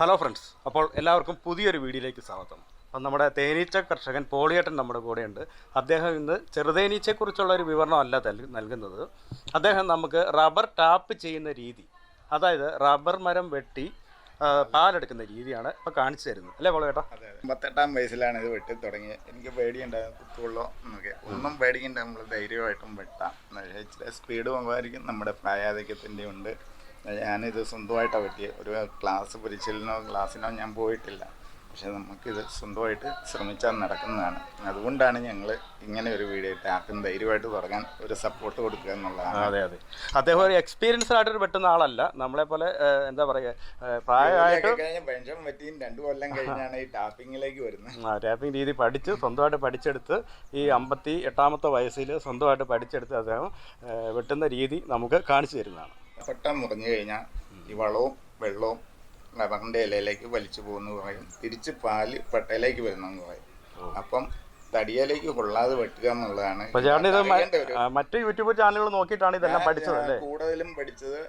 Hello friends അപ്പോൾ എല്ലാവർക്കും പുതിയൊരു വീഡിയോയിലേക്ക് സ്വാഗതം. അപ്പം നമ്മുടെ തേനീച്ച കർഷകൻ പോളിയേട്ടൻ നമ്മുടെ കൂടെയുണ്ട്. അദ്ദേഹം ഇന്ന് ചെറുതേനീച്ചയെക്കുറിച്ചുള്ള ഒരു വിവരണമല്ല നൽകുന്നത്. അദ്ദേഹം നമുക്ക് റബ്ബർ ടാപ്പ് ചെയ്യുന്ന രീതി അതായത് റബ്ബർ മരം വെട്ടി പാലെടുക്കുന്ന രീതിയാണ് ഇപ്പോൾ കാണിച്ചു തരുന്നത്. അല്ലേ അതെ അമ്പത്തെട്ടാം വയസ്സിലാണ് ഇത് വെട്ടി തുടങ്ങിയത്. എനിക്ക് പേടിയുണ്ടായിരുന്നു കുത്തുള്ളോ എന്നൊക്കെ. ഒന്നും പേടിക്കണ്ട നമ്മൾ ധൈര്യമായിട്ടും വെട്ടാം. പക്ഷേ സ്പീഡ് പോകുമായിരിക്കും നമ്മുടെ പ്രായാധിക്യത്തിന്റെ ഉണ്ട്. ഞാനിത് സ്വന്തമായിട്ടാണ് പറ്റിയത് ഒരു ക്ലാസ് പരിശീലനോ ക്ലാസ്സിനോ ഞാൻ പോയിട്ടില്ല. പക്ഷെ നമുക്കിത് സ്വന്തമായിട്ട് ശ്രമിച്ചാൽ നടക്കുന്നതാണ്. അതുകൊണ്ടാണ് ഞങ്ങൾ ഇങ്ങനെ ഒരു വീഡിയോ ഇട്ട്. ആർക്കും ധൈര്യമായിട്ട് തുടങ്ങാൻ ഒരു സപ്പോർട്ട് കൊടുക്കുക എന്നുള്ളതാണ്. അതെ അതെ. അദ്ദേഹം ഒരു എക്സ്പീരിയൻസ് ആയിട്ട് ഒരു വെട്ടുന്ന ആളല്ല. നമ്മളെ പോലെ എന്താ പറയുക പ്രായമായിട്ട് കഴിഞ്ഞ് പെൻഷൻ പറ്റിയും രണ്ടു കൊല്ലം കഴിഞ്ഞാണ് ഈ ടാപ്പിങ്ങിലേക്ക് വരുന്നത്. ആ ടാപ്പിംഗ് രീതി പഠിച്ച് സ്വന്തമായിട്ട് പഠിച്ചെടുത്ത് ഈ അമ്പത്തി എട്ടാമത്തെ വയസ്സിൽ സ്വന്തമായിട്ട് പഠിച്ചെടുത്ത് അദ്ദേഹം വെട്ടുന്ന രീതി നമുക്ക് കാണിച്ചു തരുന്നതാണ്. പട്ടം മുറിഞ്ഞു കഴിഞ്ഞാൽ ഈ വളവും വെള്ളവും റബ്ബറിന്റെ ഇലയിലേക്ക് വലിച്ചു പോകുന്നു പറയും. തിരിച്ച് പാൽ പട്ടയിലേക്ക് വരുന്നെന്ന് പറയും. അപ്പം തടിയിലേക്ക് കൊള്ളാതെ വെട്ടുക എന്നുള്ളതാണ് മറ്റു യൂട്യൂബ് ചാനലുകൾ നോക്കിയിട്ടാണ് ഇതെല്ലാം പഠിച്ചത് കൂടുതലും പഠിച്ചത്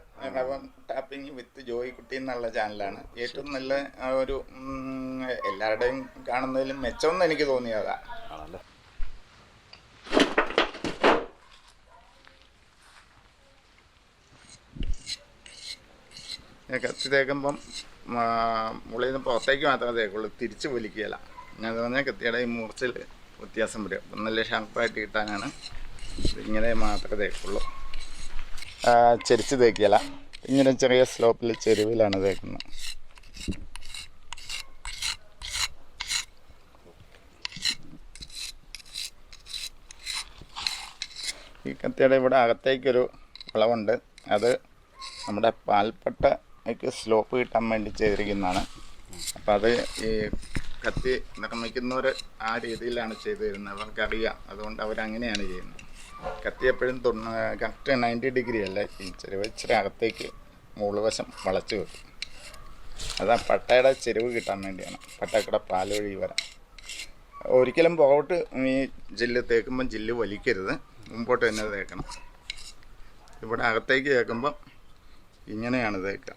ടാപ്പിംഗ് വിത്ത് ജോയി കുട്ടി എന്നുള്ള ചാനലാണ് ഏറ്റവും നല്ല ഒരു എല്ലാവരുടെയും കാണുന്നതിലും മെച്ചമെന്ന് എനിക്ക് തോന്നിയതാ ആണല്ലേ ഞാൻ കത്തി തേക്കുമ്പം മുകളിൽ നിന്ന് പുറത്തേക്ക് മാത്രമേ തേക്കുള്ളൂ. തിരിച്ച് വലിക്കുകയില്ല. ഞാൻ പറഞ്ഞാൽ കത്തിയുടെ ഈ മൂർച്ചയിൽ വ്യത്യാസം വരും. അപ്പം നല്ല ഷാർപ്പായിട്ട് കിട്ടാനാണ് ഇങ്ങനെ മാത്രമേ തേക്കുള്ളൂ. ചെരിച്ച് തേക്കുകയില്ല. ഇങ്ങനെ ചെറിയ സ്ലോപ്പിൽ ചെരുവിലാണ് തേക്കുന്നത്. ഈ കത്തിയുടെ ഇവിടെ അകത്തേക്കൊരു വളവുണ്ട്. അത് നമ്മുടെ പാൽപ്പട്ടയ്ക്ക് സ്ലോപ്പ് കിട്ടാൻ വേണ്ടി ചെയ്തിരിക്കുന്നതാണ്. അപ്പം അത് ഈ കത്തി നിർമ്മിക്കുന്നവർ ആ രീതിയിലാണ് ചെയ്തു തരുന്നത് അവർക്കറിയാം. അതുകൊണ്ട് അവരങ്ങനെയാണ് ചെയ്യുന്നത്. കത്തി എപ്പോഴും തൊണ്ണ കറക്റ്റ് നയന്റി ഡിഗ്രി അല്ല? ചെരുവ് ഇച്ചിരി അകത്തേക്ക് മുകളുവശം വളച്ച് വെക്കും. അതാ പട്ടയുടെ ചെരുവ് കിട്ടാൻ വേണ്ടിയാണ്. പട്ടക്കട വഴി വരാം ഒരിക്കലും പുറകോട്ട് ഈ ജില്ല് തേക്കുമ്പം ജില്ല് വലിക്കരുത്. മുമ്പോട്ട് തന്നെ തേക്കണം. ഇവിടെ അകത്തേക്ക് തേക്കുമ്പം ഇങ്ങനെയാണ് തേക്കുക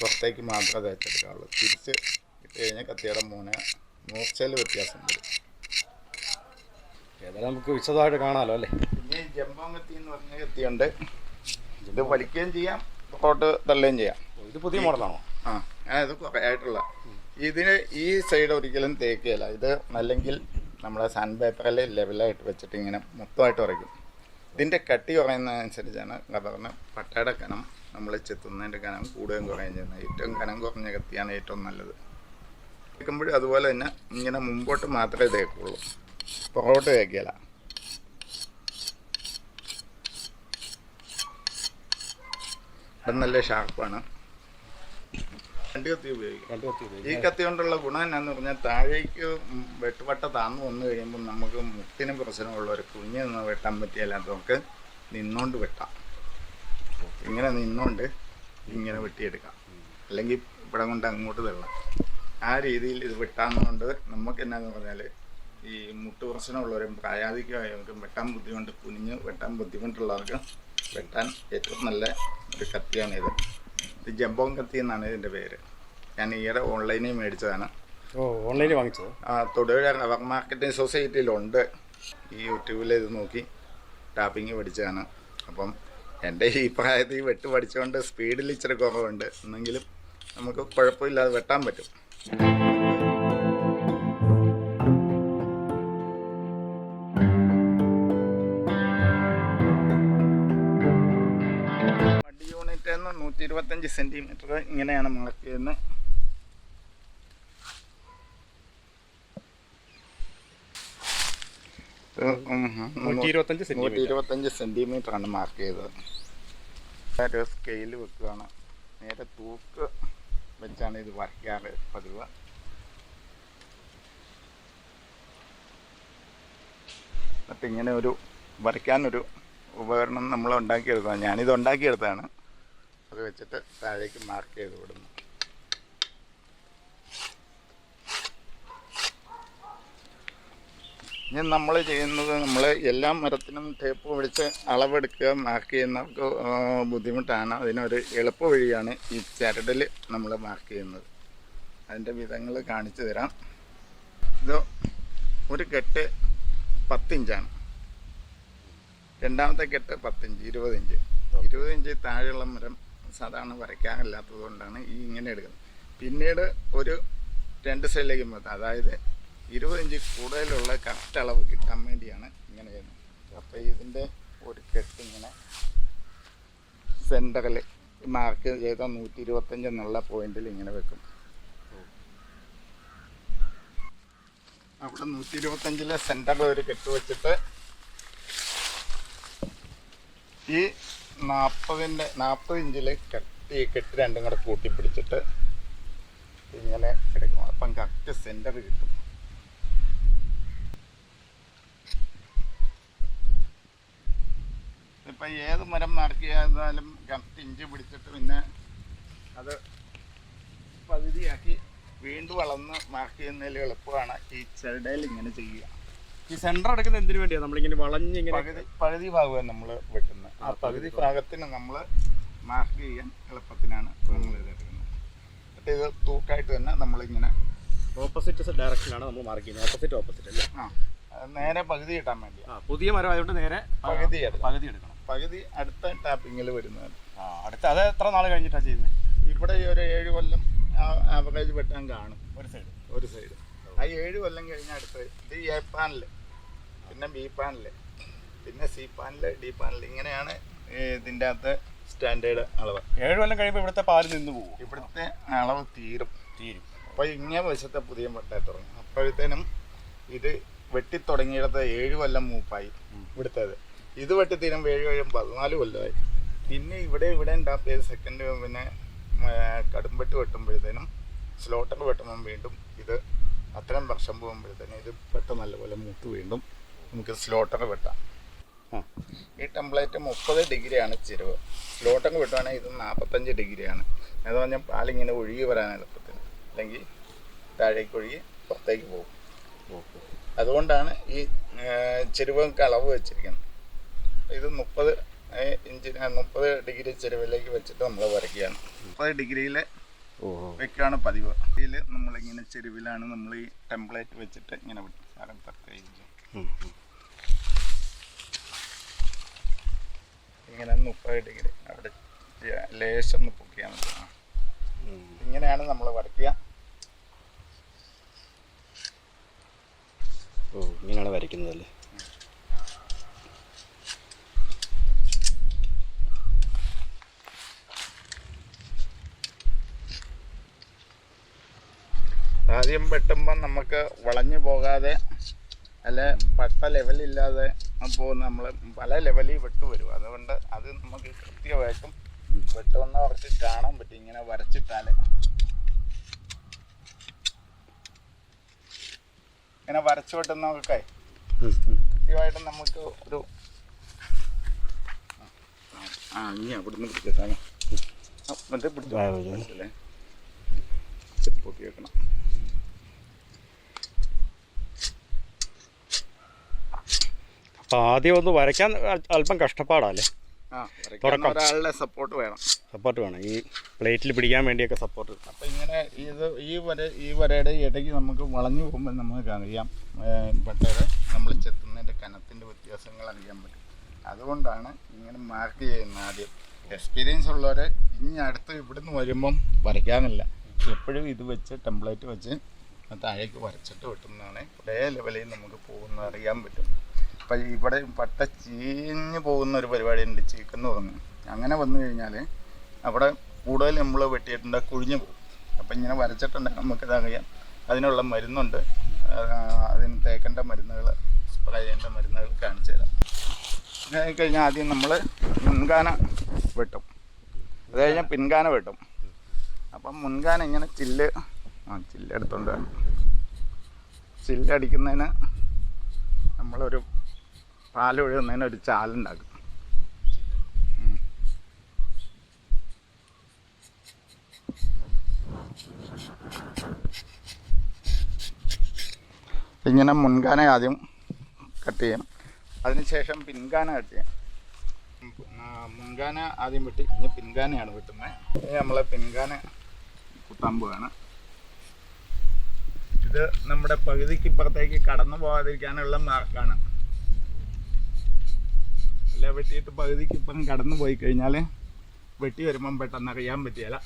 പുറത്തേക്ക് മാത്രമേ തേച്ചെടുക്കാവുള്ളൂ തിരിച്ച് ഇട്ട് കഴിഞ്ഞാൽ കത്തിയുടെ മൂന്ന് മൂർച്ചയിൽ വ്യത്യാസം വരും. ഏതായാലും നമുക്ക് വിശദമായിട്ട് കാണാമല്ലോ അല്ലേ? പിന്നെ ജമ്പം കത്തി എന്ന് പറഞ്ഞ കത്തിയുണ്ട്. ഇത് വലിക്കുകയും ചെയ്യാം പുറത്തോട്ട് തള്ളുകയും ചെയ്യാം. ഇത് പുതിയ മോഡലാണോ? ആ ഇത് കുറേ ആയിട്ടുള്ള. ഇതിന് ഈ സൈഡ് ഒരിക്കലും തേക്കുകയില്ല. ഇത് അല്ലെങ്കിൽ നമ്മളെ സാൻഡ് പേപ്പറിൽ ലെവലായിട്ട് വെച്ചിട്ട് ഇങ്ങനെ മൊത്തമായിട്ട് ഉറയ്ക്കും ഇതിന്റെ കട്ടി കുറയുന്നതനുസരിച്ചാണ് റബ്ബറിന് പട്ടയുടെ കനം നമ്മൾ ചെത്തുന്നതിന്റെ കനം കൂടുകയും കുറയുകയും ചെയ്യുന്നത് ഏറ്റവും കനം കുറഞ്ഞ കത്തിയാണ് ഏറ്റവും നല്ലത്. തേക്കുമ്പോഴും അതുപോലെ തന്നെ ഇങ്ങനെ മുമ്പോട്ട് മാത്രമേ തേക്കുള്ളൂ. പുറകോട്ട് തേക്കുകയില്ല അത് നല്ല ഷാർപ്പാണ് രണ്ട് കത്തി ഉപയോഗിക്കും. ഈ കത്തി കൊണ്ടുള്ള ഗുണം എന്നാന്ന് പറഞ്ഞാൽ താഴേക്ക് വെട്ടുവട്ട താന്നു വന്നു കഴിയുമ്പോൾ നമുക്ക് മുട്ടിന് പ്രശ്നമുള്ളവർ കുഞ്ഞ് നിന്ന് വെട്ടാൻ പറ്റിയല്ലാത്തവർക്ക് നിന്നോണ്ട് വെട്ടാം. ഇങ്ങനെ നിന്നോണ്ട് ഇങ്ങനെ വെട്ടിയെടുക്കാം. അല്ലെങ്കിൽ ഇവിടെ കൊണ്ട് അങ്ങോട്ട് തള്ളാം. ആ രീതിയിൽ ഇത് വെട്ടാന്നുകൊണ്ട് നമുക്ക് എന്നാന്ന് പറഞ്ഞാൽ ഈ മുട്ട് പ്രശ്നമുള്ളവരും പ്രായാധികമായവർക്കും വെട്ടാൻ ബുദ്ധിമുട്ട് കുനിഞ്ഞ് വെട്ടാൻ ബുദ്ധിമുട്ടുള്ളവർക്ക് വെട്ടാൻ ഏറ്റവും നല്ല ഒരു കത്തിയാണിത്. ഇത് ജംബോങ് കത്തി എന്നാണ് ഇതിന്റെ പേര്. ഞാൻ ഈയിടെ ഓൺലൈനിൽ മേടിച്ചതാണ്. ഓ ഓൺലൈനിൽ വാങ്ങിച്ചത്? ആ തൊടുപുഴ റബ്ബർ മാർക്കറ്റിംഗ് സൊസൈറ്റിയിലുണ്ട് ഈ യൂട്യൂബിൽ ഇത് നോക്കി ടാപ്പിങ് പഠിച്ചതാണ്. അപ്പം എന്റെ ഈ പ്രായത്തിൽ വെട്ട് പഠിച്ചുകൊണ്ട് സ്പീഡിൽ ഇച്ചിരി കുറവുണ്ട്. എന്നെങ്കിലും നമുക്ക് കുഴപ്പമില്ലാതെ വെട്ടാൻ പറ്റും. ഇരുപത്തഞ്ച് സെന്റിമീറ്റർ ഇങ്ങനെയാണ് മാർക്ക് ചെയ്യുന്നത് നൂറ്റി ഇരുപത്തഞ്ച് സെന്റിമീറ്റർ. സെന്റിമീറ്റർ ആണ് മാർക്ക് ചെയ്തത്. ഒരു സ്കെയിൽ വെക്കുകയാണ് നേരെ തൂക്ക് വെച്ചാണ് ഇത് വരയ്ക്കാറ് പതിവ്. എന്നിട്ട് ഇങ്ങനെ ഒരു വരയ്ക്കാനൊരു ഉപകരണം നമ്മൾ ഉണ്ടാക്കിയെടുത്തതാണ്. ഞാനിത് ഉണ്ടാക്കിയെടുത്തതാണ്. വെച്ചിട്ട് താഴേക്ക് മാർക്ക് ചെയ്ത് വിടുന്നു ഇനി നമ്മൾ ചെയ്യുന്നത് നമ്മൾ എല്ലാ മരത്തിനും ടേപ്പ് പിടിച്ച് അളവെടുക്കുക മാർക്ക് ചെയ്യുന്നവർക്ക് ബുദ്ധിമുട്ടാണ്. അതിനൊരു എളുപ്പ വഴിയാണ് ഈ ചരടിൽ നമ്മൾ മാർക്ക് ചെയ്യുന്നത്. അതിന്റെ വിധങ്ങൾ കാണിച്ചു തരാം. ഇത് ഒരു കെട്ട് പത്തിഞ്ചാണ്. രണ്ടാമത്തെ കെട്ട് പത്തിഞ്ച് ഇരുപത് ഇഞ്ച്. ഇരുപത് ഇഞ്ച് താഴെയുള്ള മരം സാധാരണ വരയ്ക്കാനില്ലാത്തത് കൊണ്ടാണ് ഈ ഇങ്ങനെ എടുക്കുന്നത്. പിന്നീട് ഒരു രണ്ട് സൈഡിലേക്ക് പോകുന്നത് അതായത് ഇരുപത് ഇഞ്ച് കൂടുതലുള്ള കറക്റ്റ് അളവ് കിട്ടാൻ വേണ്ടിയാണ് ഇങ്ങനെ ചെയ്യുന്നത്. അപ്പോൾ ഇതിന്റെ ഒരു കെട്ട് ഇങ്ങനെ സെന്ററിൽ മാർക്ക് ചെയ്ത നൂറ്റി ഇരുപത്തഞ്ച് എന്നുള്ള പോയിന്റിൽ ഇങ്ങനെ വെക്കും. അവിടെ നൂറ്റി ഇരുപത്തഞ്ചിലെ സെന്ററിൽ ഒരു കെട്ട് വെച്ചിട്ട് ഈ നാൽപ്പതിന്റെ നാൽപ്പത് ഇഞ്ചിൽ കെട്ടി ഈ കെട്ട് രണ്ടും കൂടെ കൂട്ടിപ്പിടിച്ചിട്ട് ഇങ്ങനെ എടുക്കും. അപ്പം കറക്റ്റ് സെന്റർ കിട്ടും. ഇപ്പം ഏത് മരം നടക്കിയാലും കറക്റ്റ് ഇഞ്ച് പിടിച്ചിട്ട് പിന്നെ അത് പകുതിയാക്കി വീണ്ടും വളർന്ന് മാർക്ക് ചെയ്യുന്നതിൽ എളുപ്പമാണ് ഈ ചെടയിൽ ഇങ്ങനെ ചെയ്യുക. ഈ സെന്റർ അടക്കുന്നത് എന്തിനു വേണ്ടിയാണ് നമ്മളിങ്ങനെ വളഞ്ഞിങ്ങനെ പകുതി പകുതി ഭാഗമാണ് നമ്മൾ വെക്കുന്നത്. ആ പകുതി ഭാഗത്തിന് നമ്മൾ മാർക്ക് ചെയ്യാൻ എളുപ്പത്തിനാണ് നമ്മൾ ഇത് എടുക്കുന്നത് എന്നിട്ട് ഇത് തൂക്കായിട്ട് തന്നെ നമ്മളിങ്ങനെ ഓപ്പോസിറ്റ് ഡയറക്ഷനാണ് നമ്മൾ മാർക്ക് ചെയ്യുന്നത്. ഓപ്പോസിറ്റ് ഓപ്പോസിറ്റ് അല്ലേ? ആ നേരെ പകുതി കിട്ടാൻ വേണ്ടി ആ പുതിയ മരം ആയതുകൊണ്ട് നേരെ പകുതി പകുതി എടുക്കണം. പകുതി അടുത്ത ടാപ്പിങ്ങിൽ വരുന്നത് ആ അടുത്ത അത് എത്ര നാൾ കഴിഞ്ഞിട്ടാണ് ചെയ്യുന്നത്? ഇവിടെ ഈ ഒരു ഏഴ് കൊല്ലം ആവറേജ് വെട്ടാൻ കാണും. ഒരു സൈഡ് ഒരു സൈഡ് ആ ഏഴ് കൊല്ലം കഴിഞ്ഞ അടുത്ത് ഇത് എ പാനൽ പിന്നെ ബി പാനൽ പിന്നെ സി പാനൽ ഡി പാനൽ ഇങ്ങനെയാണ് ഇതിന്റെ അകത്ത് സ്റ്റാൻഡേർഡ് അളവ്. ഏഴ് കൊല്ലം കഴിയുമ്പോൾ ഇവിടുത്തെ പാൽ നിന്ന് പോകും. ഇവിടുത്തെ അളവ് തീരും. തീരും. അപ്പോൾ ഇങ്ങനെ വശത്തെ പുതിയ വെട്ടായി തുടങ്ങും. അപ്പോഴത്തേനും ഇത് വെട്ടിത്തുടങ്ങിയിടത്ത് ഏഴ് കൊല്ലം മൂപ്പായി ഇവിടുത്തേത്. ഇത് വെട്ടി തീരുമ്പോൾ ഏഴ് കൊല്ലം പതിനാല് കൊല്ലമായി. പിന്നെ ഇവിടെ ഇവിടെ ടാപ്പ് ചെയ്ത് സെക്കൻഡ് പിന്നെ കടുംപെട്ട് വെട്ടുമ്പോഴത്തേനും സ്ലോട്ടർ വെട്ടുമ്പം വീണ്ടും ഇത് അത്രയും വർഷം പോകുമ്പോഴത്തേനും ഇത് പെട്ടെന്ന് നല്ലപോലെ മൂത്ത് വീണ്ടും നമുക്ക് സ്ലോട്ടർ വെട്ടാം. ഈ ടെംപ്ലേറ്റ് മുപ്പത് ഡിഗ്രിയാണ് ചെരുവ്. സ്ലോട്ടങ്ങ് വിട്ടുവാണെങ്കിൽ ഇത് നാൽപ്പത്തഞ്ച് ഡിഗ്രിയാണ്. എന്ന് പറഞ്ഞാൽ പാലിങ്ങനെ ഒഴുകി വരാൻ എളുപ്പത്തിന്. അല്ലെങ്കിൽ താഴേക്ക് ഒഴുകി പുറത്തേക്ക് പോകും. അതുകൊണ്ടാണ് ഈ ചെരുവങ്ങൾക്ക് അളവ് വെച്ചിരിക്കുന്നത്. ഇത് മുപ്പത് ഇഞ്ചിന് മുപ്പത് ഡിഗ്രി ചെരുവിലേക്ക് വെച്ചിട്ട് നമ്മൾ വരയ്ക്കുകയാണ്. മുപ്പത് ഡിഗ്രിയിൽ വെക്കാണ് പതിവ്. ഇതിൽ നമ്മളിങ്ങനെ ചെരുവിലാണ് നമ്മൾ ഈ ടെംപ്ലേറ്റ് വെച്ചിട്ട് ഇങ്ങനെ വിട്ടു സാരം പ്രത്യേകിച്ച് ഇങ്ങനെ മുപ്പത് ഡിഗ്രി. അവിടെ ലേശം ഒന്ന് പൊക്കിയാൽ മതി. ഇങ്ങനെയാണ് നമ്മൾ വരയ്ക്കുക. ഓ ഇങ്ങനെയാണ് വരയ്ക്കുന്നതല്ലേ ആദ്യം വെട്ടുമ്പം നമുക്ക് വളഞ്ഞു പോകാതെ അല്ലെ പട്ട ലെവലില്ലാതെ പോകുന്ന നമ്മൾ പല ലെവലിൽ വെട്ട് വരും. അതുകൊണ്ട് അത് നമുക്ക് കൃത്യമായിട്ടും വെട്ടുമെന്ന് കുറച്ച് കാണാൻ പറ്റും. ഇങ്ങനെ വരച്ചിട്ടാൽ. ഇങ്ങനെ വരച്ചു വെട്ടുന്നതൊക്കെ കൃത്യമായിട്ടും നമുക്ക് ഒരു ആ ഇനി അവിടുന്ന് മറ്റേ പിടിച്ചു? പൊക്കി വെക്കണം. ആദ്യം ഒന്ന് വരയ്ക്കാൻ അല്പം കഷ്ടപ്പാടല്ലേ. ഒരാളുടെ സപ്പോർട്ട് വേണം. സപ്പോർട്ട് വേണം. ഈ പ്ലേറ്റിൽ പിടിക്കാൻ വേണ്ടിയൊക്കെ സപ്പോർട്ട് അപ്പം ഇങ്ങനെ ഇത് ഈ വര ഈ വരയുടെ ഇടയ്ക്ക് നമുക്ക് വളഞ്ഞു പോകുമ്പോൾ നമുക്ക് അറിയാം പട്ടയുടെ നമ്മൾ ചെത്തുന്നതിന്റെ കനത്തിന്റെ വ്യത്യാസങ്ങൾ അറിയാൻ പറ്റും. അതുകൊണ്ടാണ് ഇങ്ങനെ മാർക്ക് ചെയ്യുന്നത് ആദ്യം. എക്സ്പീരിയൻസ് ഉള്ളവരെ ഇനി അടുത്ത് ഇവിടുന്ന് വരുമ്പം വരയ്ക്കാനില്ല. എപ്പോഴും ഇത് വെച്ച് ടെംപ്ലേറ്റ് വെച്ച് താഴേക്ക് വരച്ചിട്ട് വെട്ടുന്നതാണ്. ഒരേ ലെവലിൽ നമുക്ക് പോകുന്നത് അറിയാൻ പറ്റും. അപ്പം ഇവിടെ പട്ട ചീഞ്ഞ് പോകുന്ന ഒരു പരിപാടി ഉണ്ട് ചീക്കെന്ന് പറഞ്ഞു അങ്ങനെ വന്നു കഴിഞ്ഞാൽ അവിടെ കൂടുതൽ നമ്മൾ വെട്ടിയിട്ടുണ്ട് കുഴിഞ്ഞു പോകും. അപ്പം ഇങ്ങനെ വരച്ചിട്ടുണ്ട് നമുക്കിത് അറിയാം അതിനുള്ള മരുന്നുണ്ട്. അതിന് തേക്കേണ്ട മരുന്നുകൾ സ്പ്രേ ചെയ്യേണ്ട മരുന്നുകൾ കാണിച്ചു തരാം. അങ്ങനെ കഴിഞ്ഞാൽ ആദ്യം നമ്മൾ മുൻകാന വെട്ടും. അത് കഴിഞ്ഞാൽ പിൻകാന വെട്ടും. അപ്പം മുൻകാന ഇങ്ങനെ ചില്ല് ആ ചില്ല് എടുത്തോണ്ട് വരണം. ചില്ലടിക്കുന്നതിന് നമ്മളൊരു പാലൊഴുകുന്നതിന് ഒരു ചാലുണ്ടാക്കും. ഇങ്ങനെ മുൻകാന ആദ്യം കട്ട് ചെയ്യാം. അതിനുശേഷം പിൻകാന കട്ട് ചെയ്യാം. മുൻകാന ആദ്യം വെട്ടി ഇനി പിൻകാനയാണ് വെട്ടുന്നത് ഇനി നമ്മളെ പിൻകാന കുത്താൻ പോവാണ്. ഇത് നമ്മുടെ പകുതിക്ക് ഇപ്പുറത്തേക്ക് കടന്നു പോകാതിരിക്കാനുള്ള മാർക്കാണ് അല്ല വെട്ടിയിട്ട് പകുതിക്ക് ഇപ്പം കടന്നു പോയി കഴിഞ്ഞാൽ വെട്ടി വരുമ്പം പെട്ടെന്ന് അറിയാൻ പറ്റിയല്ല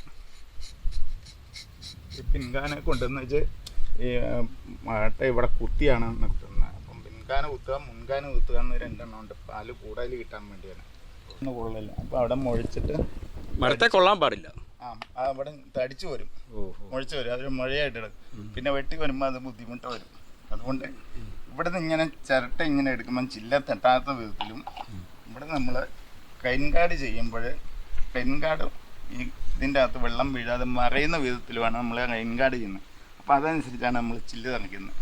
ഈ പിൻകാനെ കൊണ്ടുവന്ന് വെച്ച് ഈ മഴട്ട ഇവിടെ കുത്തിയാണ് നിർത്തുന്നത്. അപ്പം പിൻകാന കുത്തുക മുൻകാന കുത്തുക എന്ന് രണ്ടെണ്ണം ഉണ്ട്. പാൽ കൂടുതൽ കിട്ടാൻ വേണ്ടിയാണ്. കൊള്ളില്ല അപ്പം അവിടെ മുഴിച്ചിട്ട് മരത്തെ കൊള്ളാൻ പാടില്ല. ആ അവിടെ തടിച്ചു വരും. മുഴിച്ചു മുഴിച്ച് വരും. അതൊരു മുഴയായിട്ട് പിന്നെ വെട്ടി വരുമ്പോൾ അത് ബുദ്ധിമുട്ട് വരും. അതുകൊണ്ട് ഇവിടെ നിന്ന് ഇങ്ങനെ ചിരട്ട ഇങ്ങനെ എടുക്കുമ്പോൾ ചില്ല തെട്ടാത്ത വിധത്തിലും ഇവിടെ നമ്മൾ കൈൻകാട് ചെയ്യുമ്പോൾ കൈൻകാട് ഈ ഇതിന്റെ അകത്ത് വെള്ളം വീഴാതെ മറയുന്ന വിധത്തിലുമാണ് നമ്മൾ കൈൻകാട് ചെയ്യുന്നത് അപ്പോൾ അതനുസരിച്ചാണ് നമ്മൾ ചില്ല് തണിക്കുന്നത്.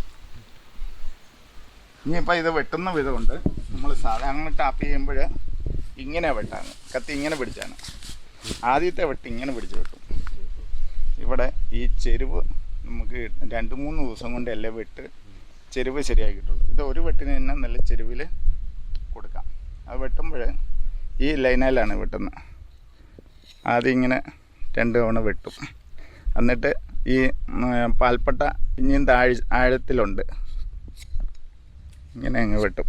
ഇനിയിപ്പോൾ ഇത് വെട്ടുന്ന വിധമുണ്ട്. നമ്മൾ സാധാരണ ടാപ്പ് ചെയ്യുമ്പോൾ ഇങ്ങനെ വെട്ടാണ് കത്തി ഇങ്ങനെ പിടിച്ചാണ് ആദ്യത്തെ വെട്ട് ഇങ്ങനെ പിടിച്ച് വെട്ടും. ഇവിടെ ഈ ചെരുവ് നമുക്ക് രണ്ട് മൂന്ന് ദിവസം കൊണ്ടല്ലേ വെട്ട് ചെരുവ് ശരിയാക്കിയിട്ടുള്ളൂ. ഇത് ഒരു വെട്ടിന് തന്നെ നല്ല ചെരുവിൽ കൊടുക്കാം. അത് വെട്ടുമ്പോൾ ഈ ലൈനയിലാണ് വെട്ടുന്നത്. ആദ്യം ഇങ്ങനെ രണ്ട് തവണ വെട്ടും. എന്നിട്ട് ഈ പാൽപ്പട്ട ഇനിയും താഴ് ആഴത്തിലുണ്ട്. ഇങ്ങനെ അങ്ങ് വെട്ടും.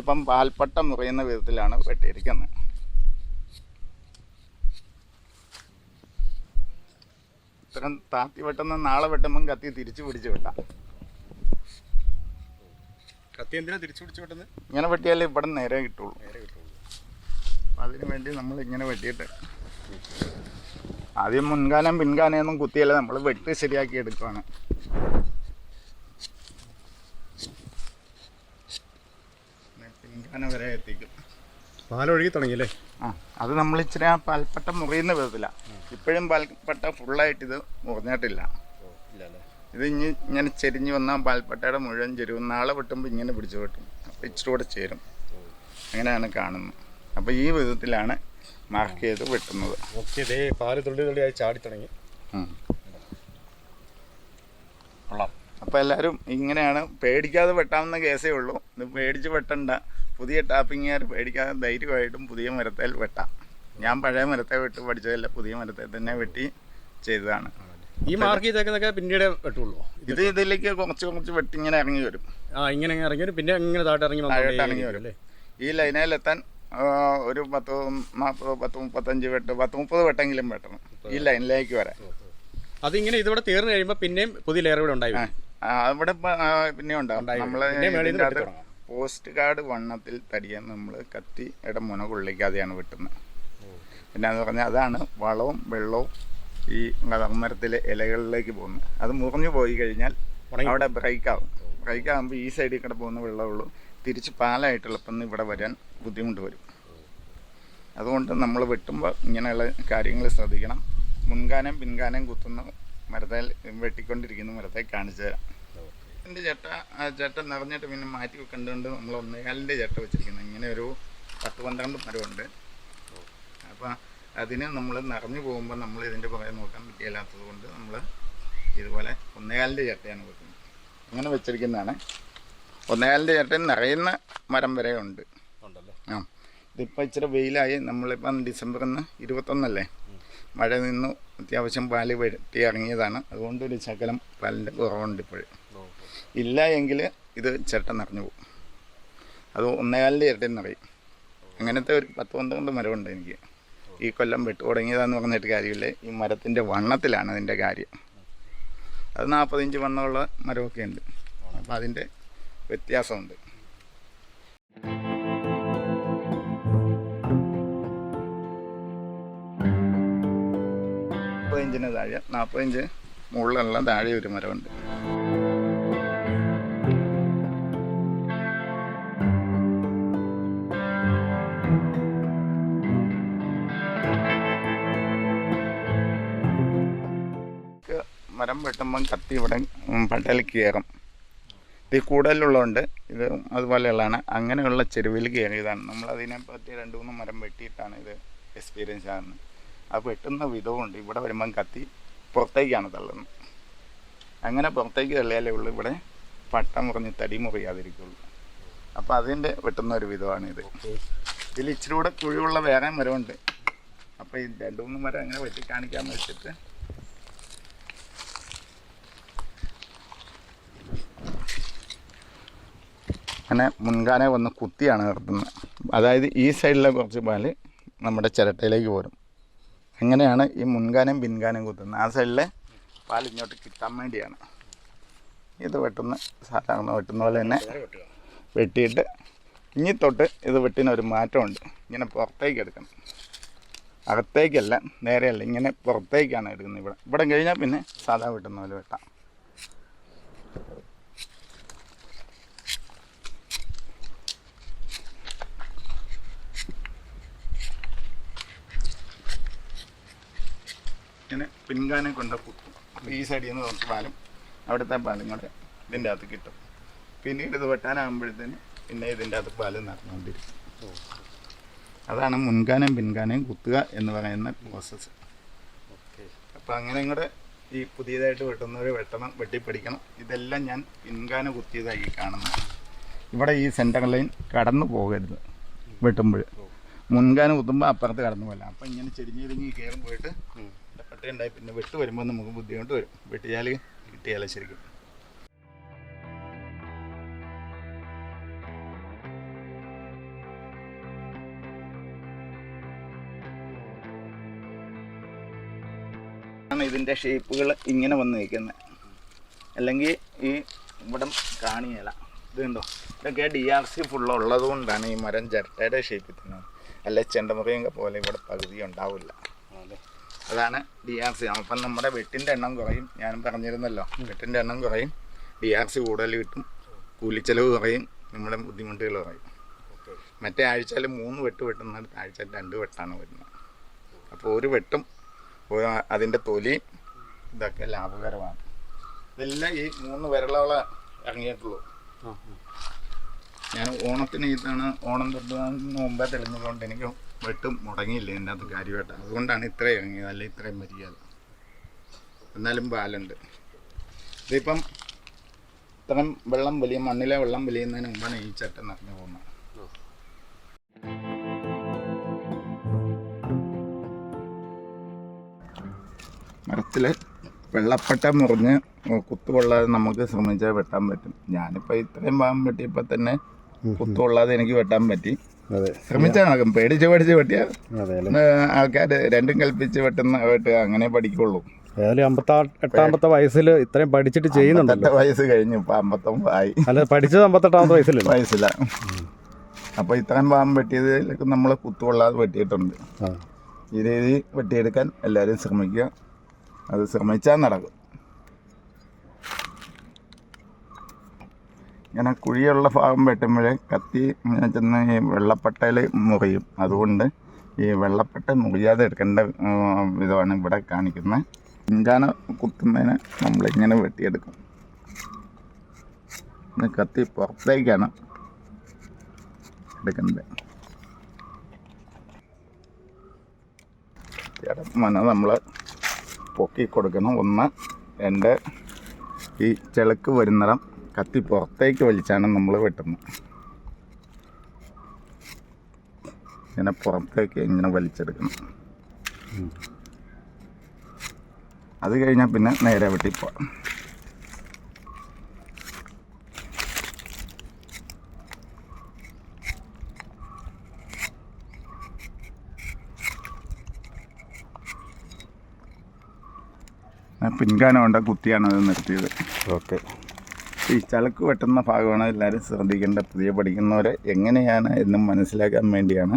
ഇപ്പം പാൽപ്പട്ട മുറിയുന്ന വിധത്തിലാണ് വെട്ടിയിരിക്കുന്നത്. ഇത്തരം താത്തി വെട്ടുന്ന നാളെ വെട്ടുമ്പം കത്തി തിരിച്ചു പിടിച്ച് വെട്ടാം. കത്തി എന്തിനാ തിരിച്ചു പിടിച്ചു വിട്ടുന്നത് ഇങ്ങനെ വെട്ടിയാലേ ഇവിടെ നേരെ കിട്ടുള്ളൂ. നേരെ കിട്ടുള്ളൂ. അതിനു വേണ്ടി നമ്മൾ ഇങ്ങനെ വെട്ടിയിട്ട് ആദ്യം മുൻകാലം പിൻകാലമൊന്നും കുത്തിയല്ല നമ്മൾ വെട്ടി ശരിയാക്കി എടുക്കുവാണ്. പിൻകാലം വരെ എത്തിക്കും. പാലൊഴുകി തുടങ്ങിയല്ലേ? ആ അത് നമ്മൾ ഇച്ചിരി ആ പാൽപ്പട്ട മുറിയുന്ന വിധത്തിലാണ് ഇപ്പോഴും പാൽപ്പട്ട ഫുള്ളായിട്ട് ഇത് മുറിഞ്ഞിട്ടില്ല. ഇല്ല അല്ലേ? ഇത് ഇനി ഇങ്ങനെ ചെരിഞ്ഞ് വന്നാൽ പാൽപ്പട്ടയുടെ മുഴുവൻ ചെരുവും. നാളെ വെട്ടുമ്പോൾ ഇങ്ങനെ പിടിച്ചു വെട്ടും. അപ്പോൾ ഇച്ചിരി കൂടെ ചേരും. അങ്ങനെയാണ് കാണുന്നത്. അപ്പോൾ ഈ വിധത്തിലാണ് മാർക്ക് ചെയ്ത് വെട്ടുന്നത്. പാൽ തുള്ളി തുള്ളിയായി ചാടി തുടങ്ങി. അപ്പോൾ എല്ലാവരും ഇങ്ങനെയാണ്. പേടിക്കാതെ വെട്ടാവുന്ന കേസേ ഉള്ളൂ. ഇത് പേടിച്ച് വെട്ടണ്ട. പുതിയ ടാപ്പിങ്ങുകാർ പേടിക്കാതെ ധൈര്യമായിട്ടും പുതിയ മരത്തേൽ വെട്ടാം. ഞാൻ പഴയ മരത്തെ വെട്ട് പഠിച്ചതല്ല പുതിയ മരത്തെ തന്നെ വെട്ടി ചെയ്തതാണ്. ഈ മാർക്ക് ചെയ്തേക്കുന്നൊക്കെ പിന്നീട് വെട്ടുള്ളൂ. ഇത് ഇതിലേക്ക് കുറച്ച് കുറച്ച് വെട്ടി ഇങ്ങനെ ഇറങ്ങി വരും. ആ ഇങ്ങനെ ഇറങ്ങി വരും, പിന്നെ ഇങ്ങനെ താഴോട്ട് ഇറങ്ങി താഴോട്ട് ഇറങ്ങി വരും. അല്ലേ ഈ ലൈനയിലെത്താൻ ഒരു പത്ത് നാൽപ്പത് പത്ത് മുപ്പത്തഞ്ച് വെട്ട് പത്ത് മുപ്പത് വെട്ടെങ്കിലും വെട്ടണം. ഈ ലൈനിലേക്ക് വരാൻ അതിങ്ങനെ ഇതിവിടെ തീർന്നു കഴിയുമ്പോൾ പിന്നെയും പുതിയ ലെയർ ഇവിടെ ഉണ്ടായി അവിടെ പിന്നെ ഉണ്ടാവും. തുടങ്ങാം. പോസ്റ്റ് കാർഡ് വണ്ണത്തിൽ തടിയാൻ നമ്മൾ കത്തിയുടെ മുന കൊള്ളിക്കാതെയാണ് വെട്ടുന്നത്. പിന്നെ എന്ന് പറഞ്ഞാൽ അതാണ് വളവും വെള്ളവും ഈ മരത്തിലെ ഇലകളിലേക്ക് പോകുന്നു. അത് മുറിഞ്ഞു പോയി കഴിഞ്ഞാൽ അവിടെ ബ്രേക്ക് ആവും ബ്രേക്ക് ആകുമ്പോൾ ഈ സൈഡിൽ കൂടെ പോകുന്ന വെള്ളമുള്ളൂ. തിരിച്ച് പാലായിട്ട് എളുപ്പം ഇവിടെ വരാൻ ബുദ്ധിമുട്ട് വരും. അതുകൊണ്ട് നമ്മൾ വെട്ടുമ്പോൾ ഇങ്ങനെയുള്ള കാര്യങ്ങൾ ശ്രദ്ധിക്കണം. മുൻകാനം പിൻകാനം കുത്തുന്ന മരത്തെ വെട്ടിക്കൊണ്ടിരിക്കുന്ന മരത്തെ കാണിച്ചു തരാം. എന്റെ ചട്ട ആ ചട്ട നിറഞ്ഞിട്ട് പിന്നെ മാറ്റി വെക്കേണ്ടതുകൊണ്ട് നമ്മൾ ഒന്നേകാലിന്റെ ചട്ട വെച്ചിരിക്കുന്നത് ഇങ്ങനെ ഒരു പത്ത് പന്ത്രണ്ട് മരമുണ്ട്. അപ്പോൾ അതിന് നമ്മൾ നിറഞ്ഞു പോകുമ്പോൾ നമ്മൾ ഇതിന്റെ പുറകെ നോക്കാൻ പറ്റിയില്ലാത്തത് കൊണ്ട് നമ്മൾ ഇതുപോലെ ഒന്നേകാലിന്റെ ചട്ടയാണ് വെക്കുന്നത്. അങ്ങനെ വെച്ചിരിക്കുന്നതാണ്. ഒന്നേകാലിന്റെ ചട്ട നിറയുന്ന മരം വരെ ഉണ്ട്. ഉണ്ടല്ലോ? ആ. ഇതിപ്പോൾ ഇച്ചിരി വെയിലായി. നമ്മളിപ്പം ഡിസംബറിന്ന് ഇരുപത്തൊന്നല്ലേ? മഴ നിന്നു അത്യാവശ്യം പാൽ വെട്ടി ഇറങ്ങിയതാണ്. അതുകൊണ്ട് ഒരു ശകലം പാലിന്റെ കുറവുണ്ട് ഇപ്പോൾ ഇല്ല എങ്കിൽ ഇത് ചിരട്ട നിറഞ്ഞു പോകും. അത് ഒന്നേകാലിന്റെ ചിരട്ട നിറയും. അങ്ങനത്തെ ഒരു പത്ത് പന്ത്രണ്ട് മരമുണ്ട് എനിക്ക്. ഈ കൊല്ലം വെട്ട് തുടങ്ങിയതാന്ന് പറഞ്ഞിട്ട് കാര്യമില്ല. ഈ മരത്തിന്റെ വണ്ണത്തിലാണ് അതിന്റെ കാര്യം. അത് നാൽപ്പതിഞ്ച് വണ്ണമുള്ള മരമൊക്കെ ഉണ്ട്. അപ്പോൾ അതിന്റെ വ്യത്യാസമുണ്ട്. മുപ്പത് താഴെ നാൽപ്പത് മുകളിലുള്ള താഴെ ഒരു മരമുണ്ട്. മരം വെട്ടുമ്പം കത്തി ഇവിടെ പട്ടൽ കയറും. ഇത് കൂടുതലുള്ളതുകൊണ്ട് ഇത് അതുപോലെയുള്ളതാണ്. അങ്ങനെയുള്ള ചെരുവിൽ കയറിയതാണ്. നമ്മൾ അതിനെ പറ്റി രണ്ട് മൂന്ന് മരം വെട്ടിയിട്ടാണ് ഇത് എക്സ്പീരിയൻസ് ആകുന്നത് ആ വെട്ടുന്ന വിധവുമുണ്ട് ഇവിടെ വരുമ്പം കത്തി പുറത്തേക്കാണ് തള്ളുന്നത്. അങ്ങനെ പുറത്തേക്ക് തള്ളിയാലേ ഉള്ളൂ. ഇവിടെ പട്ടം മുറിഞ്ഞ് തടി മുറിയാതിരിക്കുള്ളൂ. അപ്പോൾ അതിന്റെ വെട്ടുന്ന ഒരു വിധമാണ് ഇത് ഇതിൽ ഇച്ചിരി കൂടെ കുഴിവുള്ള വേറെ മരമുണ്ട്. അപ്പോൾ ഈ രണ്ട് മൂന്ന് മരം അങ്ങനെ വെട്ടി കാണിക്കാമെന്ന് വെച്ചിട്ട് അങ്ങനെ മുൻകാനെ വന്ന് കുത്തിയാണ് നിർത്തുന്നത്. അതായത് ഈ സൈഡിലെ കുറച്ച് പാൽ നമ്മുടെ ചിരട്ടയിലേക്ക് പോരും. അങ്ങനെയാണ് ഈ മുൻകാനം പിൻകാനം കുത്തുന്നത്. ആ സൈഡിലെ പാൽ ഇങ്ങോട്ട് കിട്ടാൻ വേണ്ടിയാണ്. ഇത് വെട്ടുന്ന സാധാരണ വെട്ടുന്ന പോലെ തന്നെ വെട്ടിയിട്ട് ഇനി തൊട്ട് ഇത് വെട്ടിനൊരു മാറ്റമുണ്ട്. ഇങ്ങനെ പുറത്തേക്ക് എടുക്കണം. അകത്തേക്കല്ല നേരെയല്ല ഇങ്ങനെ പുറത്തേക്കാണ് എടുക്കുന്നത് ഇവിടെ. ഇവിടെ കഴിഞ്ഞാൽ പിന്നെ സാധാ വെട്ടുന്ന പോലെ വെട്ടാം. ഇങ്ങനെ പിൻകാനം കൊണ്ട് കുത്തും അപ്പോൾ ഈ സൈഡിൽ നിന്ന് കുറച്ച് പാലും അവിടുത്തെ പാലും കൂടെ ഇതിന്റെ അകത്ത് കിട്ടും. പിന്നീട് ഇത് വെട്ടാനാകുമ്പോഴത്തേന് പിന്നെ ഇതിന്റെ അകത്ത് പാൽ നടന്നുകൊണ്ടിരിക്കും അതാണ് മുൻഗാനം പിൻകാനം കുത്തുക എന്ന് പറയുന്ന പ്രോസസ്സ് അപ്പോൾ അങ്ങനെ കൂടെ ഈ പുതിയതായിട്ട് വെട്ടുന്നവർ വെട്ടണം വെട്ടിപ്പിടിക്കണം. ഇതെല്ലാം ഞാൻ പിൻകാനം കുത്തിയതായി കാണുന്നത്. ഇവിടെ ഈ സെന്റർ ലൈൻ കടന്നു പോകരുത് വെട്ടുമ്പോൾ. മുൻഗാനം കുത്തുമ്പോൾ അപ്പുറത്ത് കടന്നു പോകില്ല അപ്പം ഇങ്ങനെ ചെരിഞ്ഞിരിഞ്ഞ് കയറും പോയിട്ട് പട്ടയുണ്ടായി പിന്നെ വെട്ട് വരുമ്പോൾ നമുക്ക് ബുദ്ധിമുട്ട് വരും. വെട്ടിയാൽ കിട്ടിയാലേ ശരിക്കും. ആണ് ഇതിന്റെ ഷേപ്പുകൾ ഇങ്ങനെ വന്ന് നിൽക്കുന്നത് അല്ലെങ്കിൽ ഈ ഇവിടം കാണിയല. ഇത് കണ്ടോ? ഇതൊക്കെ ഡി ആർ സി ഫുള്ള് ഉള്ളത് കൊണ്ടാണ് ഈ മരം ചിരട്ടയുടെ ഷേപ്പിൽ തന്നെ അല്ലെ ചെണ്ടമുറിയൊക്കെ പോലെ ഇവിടെ പകുതി ഉണ്ടാവില്ല. അതാണ് ഡി ആർ സി അപ്പം നമ്മുടെ വെട്ടിന്റെ എണ്ണം കുറയും. ഞാൻ പറഞ്ഞിരുന്നല്ലോ വെട്ടിന്റെ എണ്ണം കുറയും. ഡി ആർ സി കൂടുതൽ കിട്ടും. കൂലിച്ചെലവ് കുറയും. നമ്മുടെ ബുദ്ധിമുട്ടുകൾ കുറയും. മറ്റേ ആഴ്ചയിൽ മൂന്ന് വെട്ട് വെട്ടുന്നിടത്ത് ആഴ്ചയിൽ രണ്ട് വെട്ടാണ് വരുന്നത്. അപ്പോൾ ഒരു വെട്ടും അതിന്റെ തൊലി ഇതൊക്കെ ലാഭകരമാണ്. ഇതെല്ലാം ഈ മൂന്ന് വിരളോളം ഇറങ്ങിയിട്ടുള്ളൂ. ഞാൻ ഓണത്തിന് ഇതാണ് ഓണം തൊട്ട് മുമ്പേ തെളിഞ്ഞതുകൊണ്ട് എനിക്ക് വെട്ടും മുടങ്ങിയില്ല എന്റെ അത് കാര്യമായിട്ട്? അതുകൊണ്ടാണ് ഇത്രയും ഇറങ്ങിയത് അല്ലെ ഇത്രയും മര്യാദ. എന്നാലും പാലുണ്ട് ഇതിപ്പം ഇത്രയും വെള്ളം വലിയ മണ്ണിലെ വെള്ളം വലിയുന്നതിന് മുമ്പാണ് ഈ ചട്ടം നിറഞ്ഞു പോകുന്നത്. മരത്തിൽ വെള്ളപ്പെട്ട മുറിഞ്ഞ് കുത്തുകൊള്ളാതെ നമുക്ക് ശ്രമിച്ചാൽ വെട്ടാൻ പറ്റും. ഞാനിപ്പോൾ ഇത്രയും ഭാഗം വെട്ടിയപ്പോൾ തന്നെ കുത്തുകൊള്ളാതെ എനിക്ക് വെട്ടാൻ പറ്റി. അതെ. ശ്രമിച്ചാൽ പേടിച്ച് പേടിച്ച് വെട്ടിയാൽ അതെ ആൾക്കാർ രണ്ടും കൽപ്പിച്ച് വെട്ടുന്ന വെട്ടുക അങ്ങനെ പഠിക്കുള്ളൂ. ഏതായാലും അമ്പത്താ എട്ടാമത്തെ വയസ്സിൽ ഇത്രയും പഠിച്ചിട്ട് ചെയ്യുന്നുണ്ടല്ലോ. വയസ്സ് കഴിഞ്ഞു ഇപ്പം അമ്പത്തൊമ്പത് ആയി. അല്ല പഠിച്ചത് അമ്പത്തെട്ടാമത്തെ വയസ്സിലല്ലോ? വയസ്സില്ല അപ്പോൾ ഇത്രയും പാമ്പ് വെട്ടിയതിലേക്ക് നമ്മൾ കുത്തുകൊള്ളാതെ വെട്ടിയിട്ടുണ്ട്. ഈ രീതി വെട്ടിയെടുക്കാൻ എല്ലാവരും ശ്രമിക്കുക. അത് ശ്രമിച്ചാൽ നടക്കും. ഇങ്ങനെ കുഴിയുള്ള ഭാഗം വെട്ടുമ്പോഴേ കത്തി ഇങ്ങനെ ചെന്ന് ഈ വെള്ളപ്പട്ടയിൽ മുറിയും. അതുകൊണ്ട് ഈ വെള്ളപ്പട്ട മുറിയാതെ എടുക്കേണ്ട വിധമാണ് ഇവിടെ കാണിക്കുന്നത്. ഇൻകാന കുത്തുന്നതിന് നമ്മളിങ്ങനെ വെട്ടിയെടുക്കും. കത്തി പുറത്തേക്കാണ് എടുക്കുന്നത്. മന നമ്മൾ പൊക്കി കൊടുക്കണം. ഒന്ന് രണ്ട് ഈ ചെളുക്ക് വരുന്നിടം കത്തി പുറത്തേക്ക് വലിച്ചാണ് നമ്മൾ വെട്ടുന്നത് ഇങ്ങനെ പുറത്തേക്ക് ഇങ്ങനെ വലിച്ചെടുക്കണം. അത് കഴിഞ്ഞാൽ പിന്നെ നേരെ വെട്ടിപ്പോവാം പിൻകാനം കൊണ്ട് കുത്തിയാണ് അത് നിർത്തിയത്. ഓക്കെ. ഈ ചളുക്ക് വെട്ടുന്ന ഭാഗമാണ് എല്ലാവരും ശ്രദ്ധിക്കേണ്ട പുതിയ പഠിക്കുന്നവരെ എങ്ങനെയാണ് എന്നും മനസ്സിലാക്കാൻ വേണ്ടിയാണ്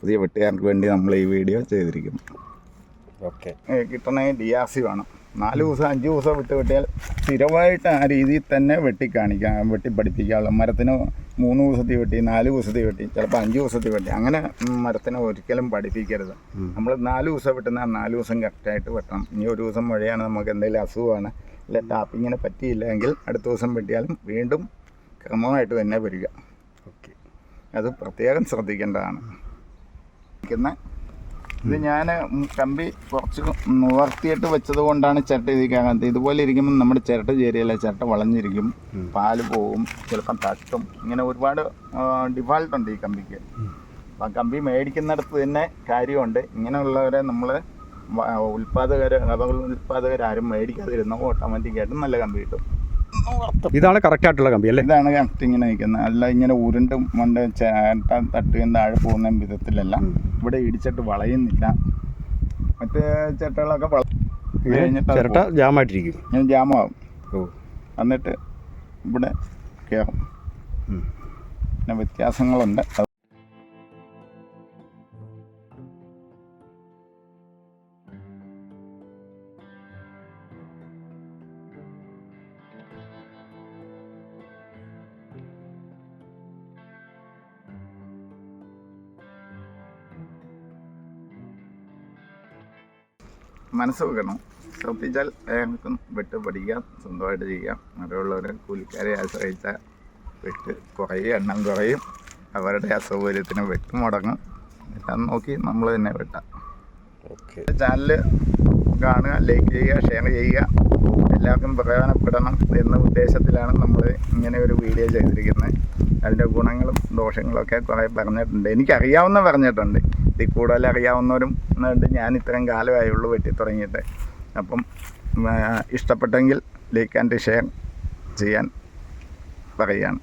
പുതിയ വെട്ടുകാർക്ക് വേണ്ടി നമ്മൾ ഈ വീഡിയോ ചെയ്തിരിക്കുന്നത്. ഓക്കെ. ഏ, കിട്ടണ ഡി ആർ സി വേണം. നാല് ദിവസം അഞ്ച് ദിവസം വിട്ട് വെട്ടിയാൽ സ്ഥിരമായിട്ട് ആ രീതിയിൽ തന്നെ വെട്ടി കാണിക്കാം വെട്ടി പഠിപ്പിക്കാനുള്ള മരത്തിന് മൂന്ന് ദിവസത്തിൽ വെട്ടി നാല് ദിവസത്തിൽ വെട്ടി ചിലപ്പോൾ അഞ്ച് ദിവസത്തിൽ വെട്ടി. അങ്ങനെ മരത്തിനെ ഒരിക്കലും പഠിപ്പിക്കരുത്. നമ്മൾ നാല് ദിവസം വെട്ടുന്ന നാല് ദിവസം കറക്റ്റായിട്ട് വെട്ടണം. ഇനി ഒരു ദിവസം മഴയാണ് നമുക്ക് എന്തെങ്കിലും അസുഖമാണ് അല്ലെ? ടാപ്പിങ്ങിന് പറ്റിയില്ല എങ്കിൽ അടുത്ത ദിവസം പറ്റിയാലും വീണ്ടും ക്രമമായിട്ട് തന്നെ വരിക. ഓക്കെ. അത് പ്രത്യേകം ശ്രദ്ധിക്കേണ്ടതാണ്. ഇത് ഞാൻ കമ്പി കുറച്ച് നിവർത്തിയിട്ട് വെച്ചത് കൊണ്ടാണ് ചിരട്ട ഇതിക്കാകത്ത് ഇതുപോലെ ഇരിക്കുമ്പോൾ നമ്മുടെ ചിരട്ട ചേരിയല്ല? ചിരട്ട വളഞ്ഞിരിക്കും പാൽ പോവും ചിലപ്പം തട്ടും. ഇങ്ങനെ ഒരുപാട് ഡിഫാൾട്ട് ഉണ്ട് ഈ കമ്പിക്ക്. അപ്പം കമ്പി മേടിക്കുന്നിടത്ത് തന്നെ കാര്യമുണ്ട്. ഇങ്ങനെയുള്ളവരെ നമ്മൾ ഉൽപ്പാദകർ ഉൽപ്പാദകരാരും മേടിക്കാതിരുന്ന ഓട്ടോമാറ്റിക്കായിട്ട് നല്ല കമ്പി കിട്ടും. ഇതാണ് കറക്റ്റ് ആയിട്ടുള്ള കമ്പി അല്ലേ? ഇതാണ് കറക്റ്റ് ഇങ്ങനെ നിൽക്കുന്നത്. അല്ല ഇങ്ങനെ ഉരുണ്ടും മണ്ട് ചേട്ട തട്ടുകയും താഴെ പോകുന്ന വിധത്തിലല്ല. ഇവിടെ ഇടിച്ചിട്ട് വളയുന്നില്ല. മറ്റേ ചേട്ടകളൊക്കെ വള ചിരട്ട. ജാമായിട്ടിരിക്കും. ഞാൻ ജാമാവും. എന്നിട്ട് ഇവിടെ കയറും. പിന്നെ വ്യത്യാസങ്ങളുണ്ട്. മനസ്സ് വെക്കണം. ശ്രദ്ധിച്ചാൽ അയാൾക്കും വെട്ട് പഠിക്കാം സ്വന്തമായിട്ട് ചെയ്യാം മറ്റുള്ളവരെ കൂലിക്കാരെ ആശ്രയിച്ച വെട്ട് കുറയും എണ്ണം കുറയും. അവരുടെ അസൗകര്യത്തിന് വെട്ട് മുടങ്ങും. എല്ലാം നോക്കി നമ്മൾ തന്നെ വെട്ടാം. ഓക്കെ. ചാനൽ കാണുക ലൈക്ക് ചെയ്യുക ഷെയർ ചെയ്യുക. എല്ലാവർക്കും പ്രയോജനപ്പെടണം എന്ന ഉദ്ദേശത്തിലാണ് നമ്മൾ ഇങ്ങനെ ഒരു വീഡിയോ ചെയ്തിരിക്കുന്നത്. അതിന്റെ ഗുണങ്ങളും ദോഷങ്ങളും ഒക്കെ കുറേ പറഞ്ഞിട്ടുണ്ട്. എനിക്കറിയാവുന്ന പറഞ്ഞിട്ടുണ്ട്. ഇതിൽ കൂടുതൽ അറിയാവുന്നവരും ഞാൻ ഇത്രയും കാലമായുള്ളൂ വെട്ടി തുടങ്ങിയിട്ട് അപ്പം ഇഷ്ടപ്പെട്ടെങ്കിൽ ലൈക്ക് ആൻഡ് ഷെയർ ചെയ്യാൻ പറയുകയാണ്.